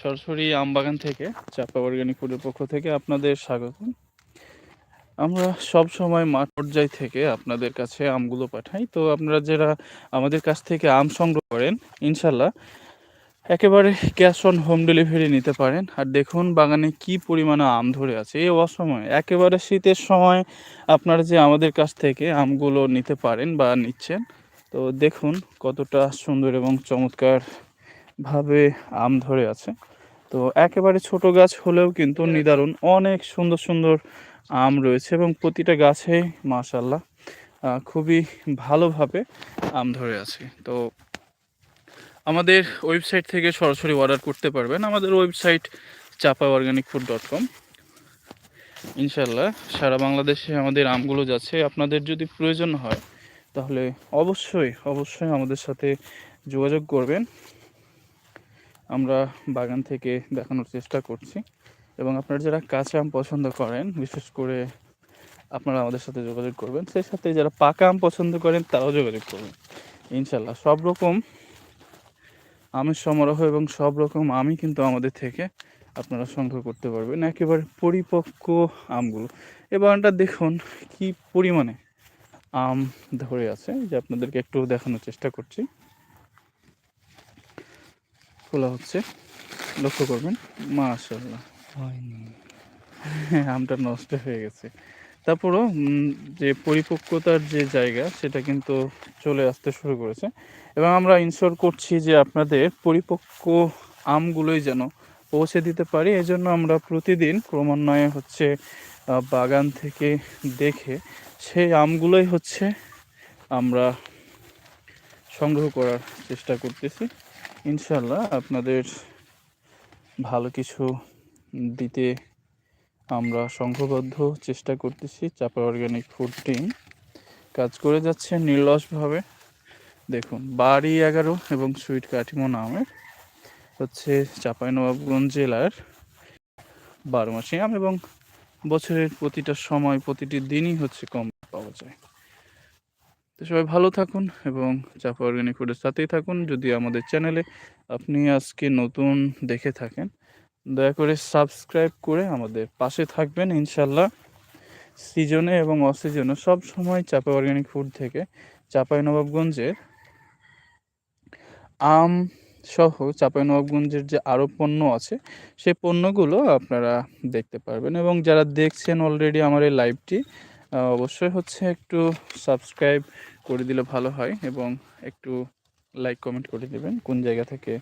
সরাসরি আমবাগান থেকে চাপা অর্গানিক ফুডের পক্ষ থেকে আপনাদের স্বাগত আমরা সব সময় মাঠ পর্যায় থেকে আপনাদের কাছে আমগুলো পাঠাই। তো আপনারা যারা আমাদের কাছ থেকে আম সংগ্রহ করেন ইনশাল্লাহ একেবারে ক্যাশ অন হোম ডেলিভারি নিতে পারেন। আর দেখুন বাগানে কি পরিমাণে আম ধরে আছে এই অসময়ে। একেবারে শীতের সময় আপনারা যে আমাদের কাছ থেকে আমগুলো নিতে পারেন বা নিচ্ছেন, তো দেখুন কতটা সুন্দর এবং চমৎকার ভাবে আম ধরে আছে। তো একেবারে ছোট গাছ হলেও কিন্তু নিদারুণ। অনেক সুন্দর সুন্দর আম রয়েছে এবং প্রতিটা গাছে মাশাল্লাহ খুবই ভালোভাবে আম ধরে আছে। তো আমাদের ওয়েবসাইট থেকে সরাসরি অর্ডার করতে পারবেন। আমাদের ওয়েবসাইট চাপা অর্গানিক ফুড ডট কম। ইনশাল্লাহ সারা বাংলাদেশে আমাদের আমগুলো যাচ্ছে। আপনাদের যদি প্রয়োজন হয়, তাহলে অবশ্যই অবশ্যই আমাদের সাথে যোগাযোগ করবেন। আমরা বাগান থেকে দেখানোর চেষ্টা করছি। এবং আপনারা যারা কাঁচা আম পছন্দ করেন, বিশেষ করে আপনারা আমাদের সাথে যোগাযোগ করবেন, সেই সাথে যারা পাকা আম পছন্দ করেন, তারাও যোগাযোগ করবেন। ইনশাল্লাহ সব রকম আমের সমারোহ এবং সব রকম আমই কিন্তু আমাদের থেকে আপনারা সংগ্রহ করতে পারবেন, একেবারে পরিপক্ক আমগুলো। এ বাগানটা দেখুন, কি পরিমাণে আম ধরে আছে, যে আপনাদেরকে একটু দেখানোর চেষ্টা করছি। খোলা হচ্ছে। লক্ষ্য করবেন মাশাল্লাহ হয়নি। হ্যাঁ, আমটা নষ্ট হয়ে গেছে। তারপরও যে পরিপক্কতার যে জায়গা সেটা কিন্তু চলে আসতে শুরু করেছে। এবং আমরা ইনশোর করছি যে আপনাদের পরিপক্ক আমগুলোই যেন পৌঁছে দিতে পারি। এজন্য আমরা প্রতিদিন ক্রমান্বয়ে হচ্ছে বাগান থেকে দেখে সেই আমগুলোই হচ্ছে আমরা সংগ্রহ করার চেষ্টা করতেছি। ইনশাল্লাহ আপনাদের ভালো কিছু দিতে আমরা সংঘবদ্ধ চেষ্টা করতেছি। চাপা অর্গানিক ফুড টিম কাজ করে যাচ্ছে নির্লসভাবে। দেখুন, বাড়ি এগারো এবং সুইট কাঠিমো নামের হচ্ছে চাঁপাইনবাবগঞ্জ জেলার বারো মাসি এবং বছরের প্রতিটা সময়, প্রতিটি দিনই হচ্ছে কম পাওয়া যায়। তো সবাই ভালো থাকুন এবং চাপা অর্গানিক ফুডের সাথেই থাকুন। যদি আমাদের চ্যানেলে আপনি আজকে নতুন দেখে থাকেন, দয়া করে সাবস্ক্রাইব করে আমাদের পাশে থাকবেন ইনশাল্লাহ। সিজনে এবং অসিজনে সব সময় চাপা অর্গানিক ফুড থেকে চাপাই নবাবগঞ্জের আম সহ চাপাই নবাবগঞ্জের যে আরও পণ্য আছে সেই পণ্যগুলো আপনারা দেখতে পারবেন। এবং যারা দেখছেন অলরেডি আমার এই লাইভটি অবশ্যই হচ্ছে একটু সাবস্ক্রাইব করে দিলে ভালো হয় এবং একটু লাইক কমেন্ট করে দেবেন কোন জায়গা থেকে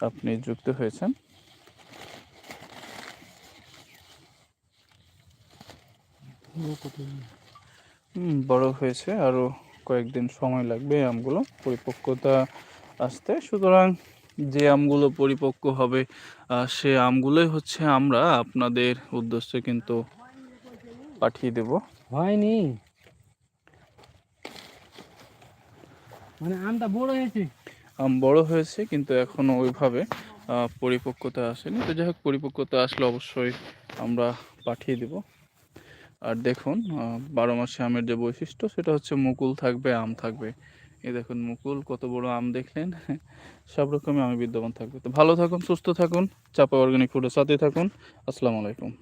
আপনি যুক্ত হয়েছেন। বড় হয়েছে আরও কয়েকদিন সময় লাগবে আমগুলো। পরিপক্কতা আসতে, সুতরাং যে আমগুলো পরিপক্ক হবে সে আমগুলোই হচ্ছে আমরা আপনাদের উদ্দেশ্যে কিন্তু পাঠিয়ে দেব। হয়নি। মানে আমটা বড় হয়েছে? আম বড় হয়েছে, কিন্তু এখনও ওইভাবে পরিপক্কতা আসেনি। তো যাই হোক, পরিপক্কতা আসলে অবশ্যই আমরা পাঠিয়ে দেব। আর দেখুন বারো মাসে আমের যে বৈশিষ্ট্য, সেটা হচ্ছে মুকুল থাকবে, আম থাকবে। এই দেখুন, মুকুল কত বড় আম দেখলেন? সব রকমই আমি বিদ্যমান থাকবে। তো ভালো থাকুন, সুস্থ থাকুন, চাপা অর্গানিক ফুডের সাথে থাকুন। আসসালামু আলাইকুম।